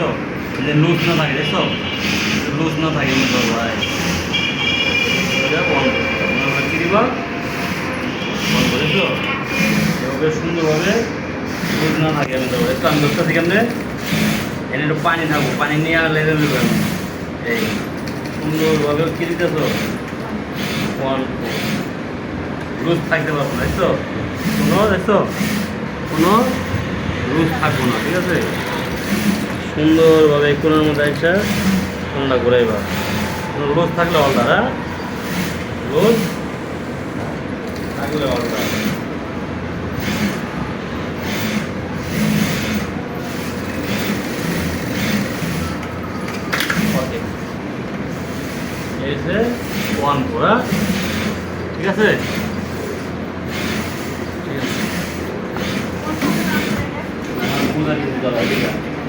দেখছ যে লুজ না থাকে দেখছ? লুজ না থাকে মতো ভাই। কি দিবা? বন্ধ দেখছ? এভাবে সুন্দরভাবে লুজ না থাকে আমি দেবো একটু আমি ধরতেছি কেমনে এনে একটু পানি থাকব পানি নিয়ে আনলে দেবে এই সুন্দরভাবে কি দিতেছো। লুজ থাকতে পারব না দেখছ? কোনো দেখছ? কোনো লুজ থাকব না ঠিক আছে? সুন্দরভাবে কোনোর মধ্যে একটা কোনটা ঘুরাইবা। লুজ থাকলে অলদা হ্যাঁ? লুজ থাকলে অলদা ওকে। এই ওয়ান ঠিক আছে? ঠিক আছে। ঠিক আছে